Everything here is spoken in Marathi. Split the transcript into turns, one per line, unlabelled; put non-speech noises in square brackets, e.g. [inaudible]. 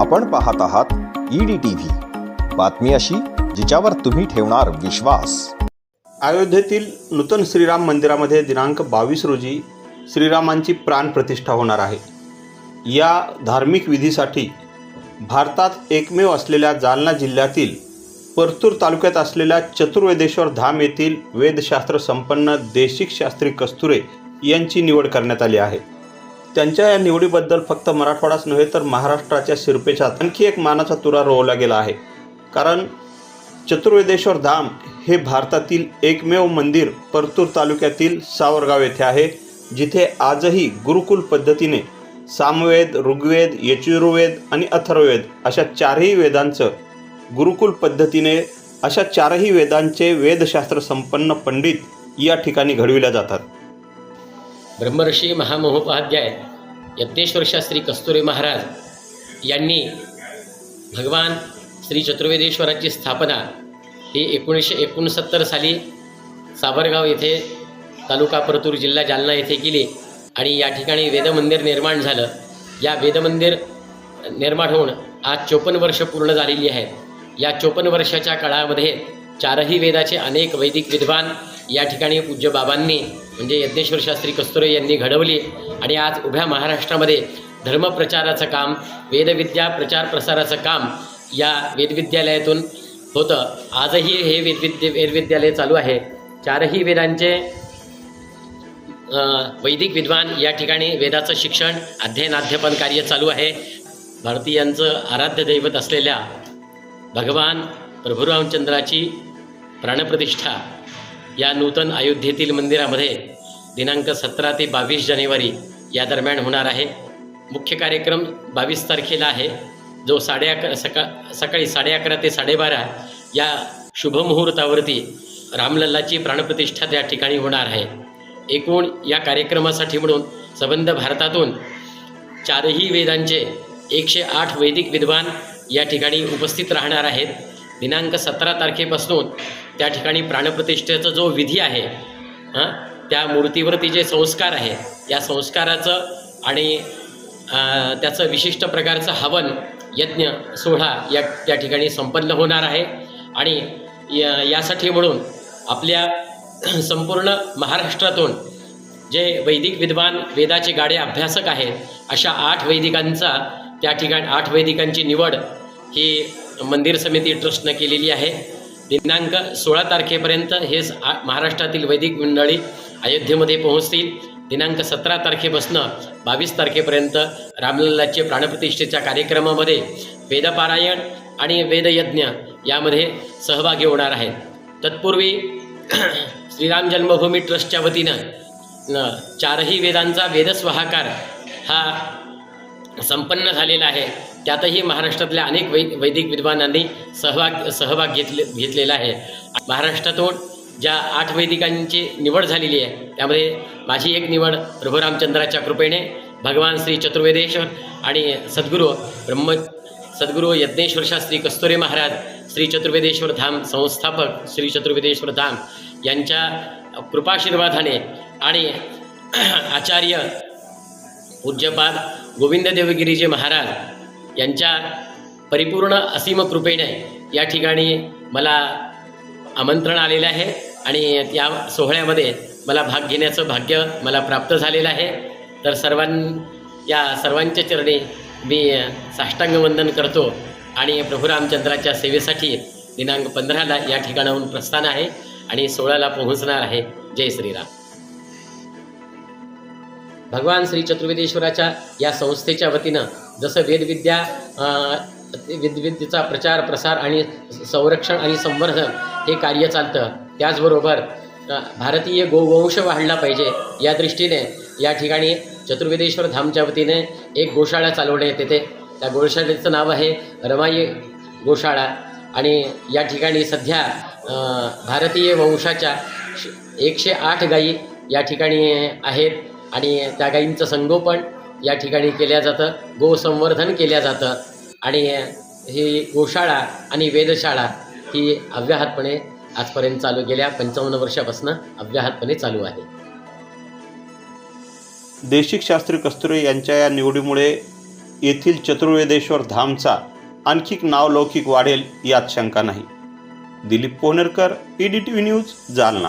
आपण पाहत आहात ईडी टी व्ही बातमी अशी जिच्यावर तुम्ही ठेवणार विश्वास.
अयोध्येतील नूतन श्रीराम मंदिरामध्ये दिनांक बावीस रोजी श्रीरामांची प्राणप्रतिष्ठा होणार आहे. या धार्मिक विधीसाठी भारतात एकमेव असलेल्या जालना जिल्ह्यातील परतूर तालुक्यात असलेल्या चतुर्वेदेश्वर धाम येथील वेदशास्त्र संपन्न देशिक शास्त्री कस्तुरे यांची निवड करण्यात आली आहे. त्यांच्या या निवडीबद्दल फक्त मराठवाडाच नव्हे तर महाराष्ट्राच्या शिरपेचात आणखी एक मानाचा तुरा रोवला गेला आहे. कारण चतुर्वेदेश्वर धाम हे भारतातील एकमेव मंदिर परतूर तालुक्यातील सावरगाव येथे आहे जिथे आजही गुरुकुल पद्धतीने सामवेद ऋग्वेद यचुर्वेद आणि अथर्ववेद अशा चारही वेदांचं गुरुकुल पद्धतीने अशा चारही वेदांचे वेदशास्त्र संपन्न पंडित या ठिकाणी घडविल्या जातात.
ब्रह्मर्षी महामहोपाध्याय यज्ञेश्वर शास्त्री कस्तुरे महाराज यांनी भगवान श्री चतुर्वेदेश्वराची स्थापना ही एकोणीसशे एकोणसत्तर साली साबरगाव येथे तालुका परतूर जिल्हा जालना येथे केली आणि या ठिकाणी वेदमंदिर निर्माण झालं. या वेदमंदिर निर्माण होऊन आज चोपन्न वर्ष पूर्ण झालेली आहेत या चोपन्न वर्षाच्या काळामध्ये चारही वेदाचे अनेक वैदिक विद्वान या ठिकाणी पूज्य बाबांनी म्हणजे यज्ञेश्वर शास्त्री कस्तुरे यांनी घडवली आणि आज उभ्या महाराष्ट्रामध्ये धर्मप्रचाराचं काम वेदविद्या प्रचार प्रसाराचं काम या वेदविद्यालयातून होतं. आजही हे वेदविद्य वेदविद्यालय चालू आहे. चारही वेदांचे वैदिक विद्वान या ठिकाणी वेदाचं शिक्षण अध्ययन अध्यापन कार्य चालू आहे. भारतीयांचं आराध्य दैवत असलेल्या भगवान प्रभुरामचंद्राची प्राणप्रतिष्ठा या नूतन अयोध्येतील मंदिरामध्ये दिनांक सतरा ते बावीस जानेवारी या दरम्यान होणार आहे. मुख्य कार्यक्रम बावीस तारखेला आहे. जो साडे अकरा सका सकाळी साडे अकरा ते साडेबारा या शुभमुहूर्तावरती रामलल्लाची प्राणप्रतिष्ठा त्या ठिकाणी होणार आहे. एकूण या कार्यक्रमासाठी म्हणून संबंध भारतातून चारही वेदांचे एकशे आठ वैदिक विद्वान या ठिकाणी उपस्थित राहणार आहेत. दिनांक सतरा तारखेपासून त्या ठिकाणी प्राणप्रतिष्ठेचा जो विधी आहे हां त्या मूर्तीवरती जे संस्कार आहे. या संस्काराचं आणि त्याचं विशिष्ट प्रकारचं हवन यज्ञ सोहळा या त्या ठिकाणी संपन्न होणार आहे. आणि या यासाठी म्हणून आपल्या संपूर्ण महाराष्ट्रातून जे वैदिक विद्वान वेदाचे गाडे अभ्यासक आहेत अशा आठ वैदिकांचा त्या ठिकाणी आठ वैदिकांची निवड ही मंदिर समिती ट्रस्टनं केलेली आहे. दिनांक सोळा तारखेपर्यंत हे आ- महाराष्ट्रातील वैदिक मंडळी अयोध्येमध्ये पोहोचतील. दिनांक सतरा तारखेपासनं बावीस तारखेपर्यंत रामलल्लाचे प्राणप्रतिष्ठेच्या कार्यक्रमामध्ये वेदपारायण आणि वेदयज्ञ यामध्ये सहभागी होणार आहेत. तत्पूर्वी [clears throat] श्रीराम जन्मभूमी ट्रस्टच्या वतीनं चारही वेदांचा वेदस्वाहाकार हा संपन्न झालेला आहे. त्यातही महाराष्ट्रातल्या अनेक वै वैदिक विद्वानांनी सहभाग सहभाग घेतले घेतलेला आहे. महाराष्ट्रातून ज्या आठ वैदिकांची निवड झालेली आहे त्यामध्ये माझी एक निवड प्रभुरामचंद्राच्या कृपेने भगवान श्री चतुर्वेदेश्वर आणि सद्गुरू ब्रह्म सद्गुरू यज्ञेश्वर शास्त्री कस्तुरे महाराज श्री चतुर्वेदेश्वर धाम संस्थापक श्री चतुर्वेदेश्वर धाम यांच्या कृपाशीर्वादाने आणि आचार्य पूज्यपाद गोविंद देवगिरीजी महाराज यांच्या परिपूर्ण असीम कृपेने या ठिकाणी मला आमंत्रण आलेलं आहे आणि त्या सोहळ्यामध्ये मला भाग घेण्याचं भाग्य मला प्राप्त झालेलं आहे. तर सर्वां या सर्वांच्या चरणी मी साष्टांग वंदन करतो आणि प्रभू रामचंद्राच्या सेवेसाठी दिनांक पंधराला या ठिकाणाहून प्रस्थान आहे आणि सोळाला पोहोचणार आहे. जय श्रीराम. भगवान श्री चतुर्वेदेश्वराच्या या संस्थेच्या वतीनं जसं वेदविद्या अ, वेदविद्येचा प्रचार प्रसार आणि संरक्षण आणि संवर्धन हे कार्य चालतं त्याचबरोबर भारतीय गोवंश वाढला पाहिजे या दृष्टीने या ठिकाणी चतुर्वेदेश्वर धामच्या वतीने एक गोशाळा चालवण्यात येते. त्या गोशाळेचं नाव आहे रमाई गोशाळा आणि या ठिकाणी सध्या भारतीय वंशाच्या श- एकशे आठ गायी या ठिकाणी आहेत. आणि त्या गाईंचं संगोपन या ठिकाणी केल्या जातं. गोसंवर्धन केल्या जातं. आणि ही गोशाळा आणि वेधशाळा ही अव्याहतपणे आजपर्यंत चालू गेल्या. पंचावन्न वर्षापासून अव्याहतपणे चालू आहे.
देशिक शास्त्री कस्तुरे यांच्या या निवडीमुळे येथील चतुर्वेदेश्वर धामचा आणखीक नावलौकिक वाढेल यात शंका नाही. Dilip Pohnerkar E D T V news Jalna.